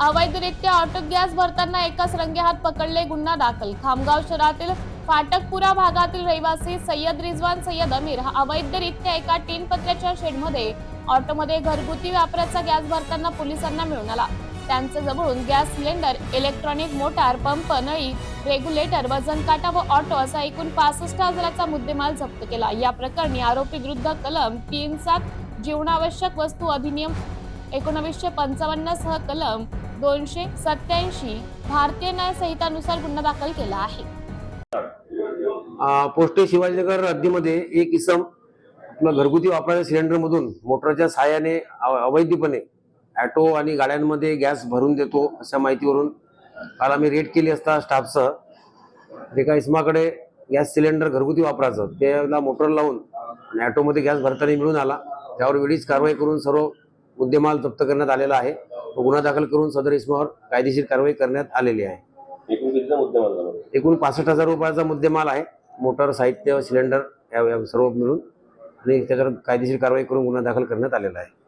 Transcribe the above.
अवैधरित्या auto gas भरताना एकाच रंगेहात पकडले गुन्हा दाखल. खामगाव शहरातील फाटकपुरा भागातील रहिवासी सय्यद रिजवान सय्यद अमीर हा अवैधरित्या एका टीन पत्र्याच्या शेडमध्ये ऑटोमध्ये घरगुती वापराचा गॅस भरताना पोलिसांना मिळून आला. त्यांच्या जवळून gas cylinder electronic motor pump नळी रेग्युलेटर वजन काटा व ऑटो असा एकूण पासष्ट हजाराचा मुद्देमाल जप्त केला. या प्रकरणी आरोपी विरुद्ध कलम तीन सात जीवनावश्यक वस्तू अधिनियम एकोणावीसशे पंचावन्न सह कलम दोनशे सत्याऐंशी भारतीय न्याय संहितानुसार गुन्हा दाखल केला आहे. पोस्टे शिवाजीनगर हद्दीमध्ये एक इसम आपला घरगुती वापराच्या सिलेंडर मधून मोटरच्या सहाय्याने अव- अवैधपणे ऑटो आणि गाड्यांमध्ये गॅस भरून देतो अशा माहितीवरून काल आम्ही रेड केली असता स्टाफसह. एका इसमाकडे गॅस सिलेंडर घरगुती वापरायचं. त्याला मोटर लावून आणि ऑटोमध्ये गॅस भरताना मिळून आला. त्यावर वेळीच कारवाई करून सर्व मुद्देमाल जप्त करण्यात आलेला आहे. व गुन्हा दाखल करून सदर इसमावर कायदेशीर कारवाई करण्यात आलेली आहे. एकूण पासष्ट हजार रुपयाचा मुद्देमाल आहे. मोटर साहित्य सिलेंडर या या सर्व मिळून आणि त्याच्यावर कायदेशीर कारवाई करून गुन्हा दाखल करण्यात आलेला आहे.